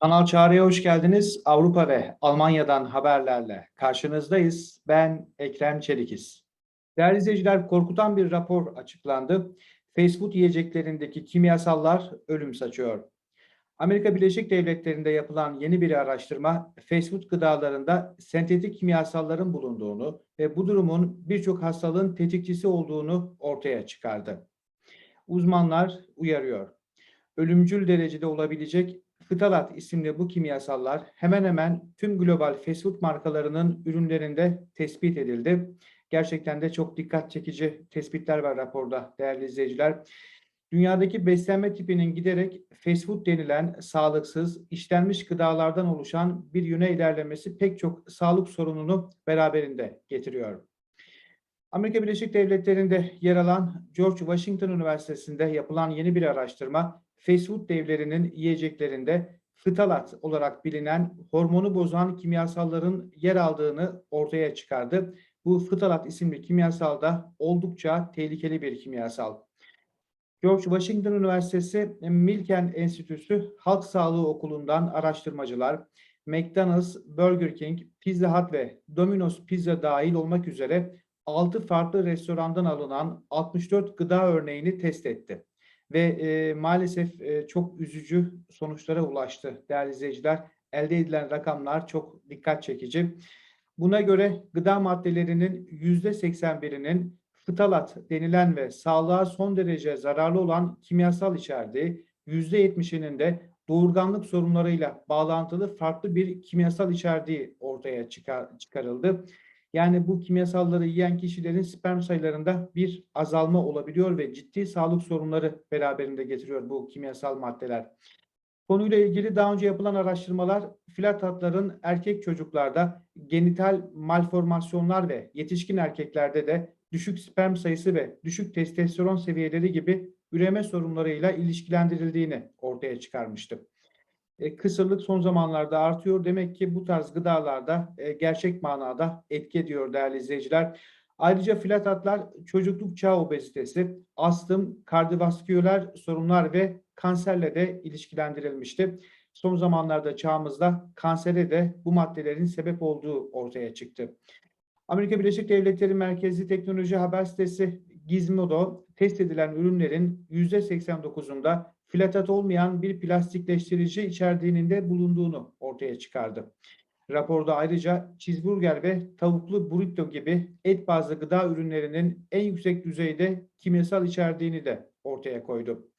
Kanal Çağrı'ya hoş geldiniz. Avrupa ve Almanya'dan haberlerle karşınızdayız. Ben Ekrem Çelikiz. Değerli izleyiciler, korkutan bir rapor açıklandı. Facebook yiyeceklerindeki kimyasallar ölüm saçıyor. Amerika Birleşik Devletleri'nde yapılan yeni bir araştırma, Facebook gıdalarında sentetik kimyasalların bulunduğunu ve bu durumun birçok hastalığın tetikçisi olduğunu ortaya çıkardı. Uzmanlar uyarıyor. Ölümcül derecede olabilecek Fıtalat isimli bu kimyasallar hemen hemen tüm global fast food markalarının ürünlerinde tespit edildi. Gerçekten de çok dikkat çekici tespitler var raporda değerli izleyiciler. Dünyadaki beslenme tipinin giderek fast food denilen sağlıksız, işlenmiş gıdalardan oluşan bir yöne ilerlemesi pek çok sağlık sorununu beraberinde getiriyor. Amerika Birleşik Devletleri'nde yer alan George Washington Üniversitesi'nde yapılan yeni bir araştırma, fast food devlerinin yiyeceklerinde fıtalat olarak bilinen hormonu bozan kimyasalların yer aldığını ortaya çıkardı. Bu fıtalat isimli kimyasal da oldukça tehlikeli bir kimyasal. George Washington Üniversitesi Milken Enstitüsü Halk Sağlığı Okulu'ndan araştırmacılar, McDonald's, Burger King, Pizza Hut ve Domino's Pizza dahil olmak üzere 6 farklı restorandan alınan 64 gıda örneğini test etti. Ve e, maalesef e, çok üzücü sonuçlara ulaştı değerli izleyiciler. Elde edilen rakamlar çok dikkat çekici. Buna göre gıda maddelerinin %81'inin fıtalat denilen ve sağlığa son derece zararlı olan kimyasal içerdiği, %70'inin de doğurganlık sorunlarıyla bağlantılı farklı bir kimyasal içerdiği ortaya çıkar, çıkarıldı. Yani bu kimyasalları yiyen kişilerin sperm sayılarında bir azalma olabiliyor ve ciddi sağlık sorunları beraberinde getiriyor bu kimyasal maddeler. Konuyla ilgili daha önce yapılan araştırmalar filatatların erkek çocuklarda genital malformasyonlar ve yetişkin erkeklerde de düşük sperm sayısı ve düşük testosteron seviyeleri gibi üreme sorunlarıyla ilişkilendirildiğini ortaya çıkarmıştı. E, kısırlık son zamanlarda artıyor. Demek ki bu tarz gıdalarda e, gerçek manada etki ediyor değerli izleyiciler. Ayrıca filatatlar çocukluk çağı obezitesi, astım, kardiyovasküler sorunlar ve kanserle de ilişkilendirilmişti. Son zamanlarda çağımızda kansere de bu maddelerin sebep olduğu ortaya çıktı. Amerika Birleşik Devletleri Merkezi Teknoloji Haber Sitesi Gizmodo test edilen ürünlerin %89'unda filatat olmayan bir plastikleştirici içerdiğinin de bulunduğunu ortaya çıkardı. Raporda ayrıca cheeseburger ve tavuklu burrito gibi et bazlı gıda ürünlerinin en yüksek düzeyde kimyasal içerdiğini de ortaya koydu.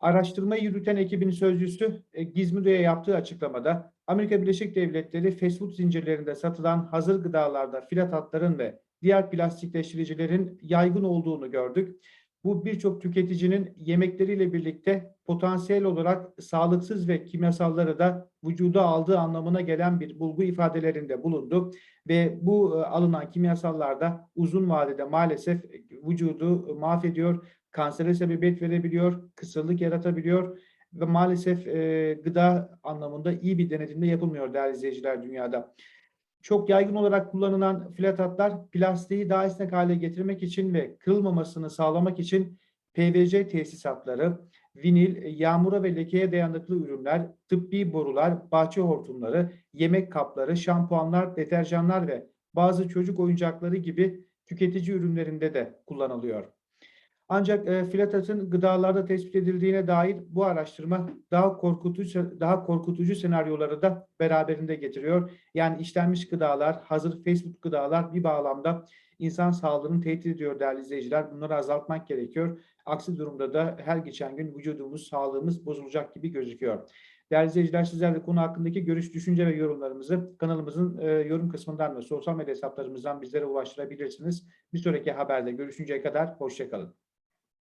Araştırmayı yürüten ekibin sözcüsü e, Gizmodo'ya yaptığı açıklamada Amerika Birleşik Devletleri fast food zincirlerinde satılan hazır gıdalarda filatatların ve diğer plastikleştiricilerin yaygın olduğunu gördük. Bu birçok tüketicinin yemekleriyle birlikte potansiyel olarak sağlıksız ve kimyasalları da vücuda aldığı anlamına gelen bir bulgu ifadelerinde bulundu. Ve bu e, alınan kimyasallar da uzun vadede maalesef vücudu mahvediyor, kansere sebebiyet verebiliyor, kısırlık yaratabiliyor ve maalesef e, gıda anlamında iyi bir denetimde yapılmıyor değerli izleyiciler dünyada. Çok yaygın olarak kullanılan flatatlar plastiği daha esnek hale getirmek için ve kırılmamasını sağlamak için PVC tesisatları, vinil, yağmura ve lekeye dayanıklı ürünler, tıbbi borular, bahçe hortumları, yemek kapları, şampuanlar, deterjanlar ve bazı çocuk oyuncakları gibi tüketici ürünlerinde de kullanılıyor. Ancak e, filatatın gıdalarda tespit edildiğine dair bu araştırma daha korkutucu daha korkutucu senaryoları da beraberinde getiriyor. Yani işlenmiş gıdalar, hazır fast food gıdalar bir bağlamda insan sağlığını tehdit ediyor değerli izleyiciler. Bunları azaltmak gerekiyor. Aksi durumda da her geçen gün vücudumuz, sağlığımız bozulacak gibi gözüküyor. Değerli izleyiciler sizler de konu hakkındaki görüş, düşünce ve yorumlarımızı kanalımızın e, yorum kısmından ve sosyal medya hesaplarımızdan bizlere ulaştırabilirsiniz. Bir sonraki haberde görüşünceye kadar hoşçakalın.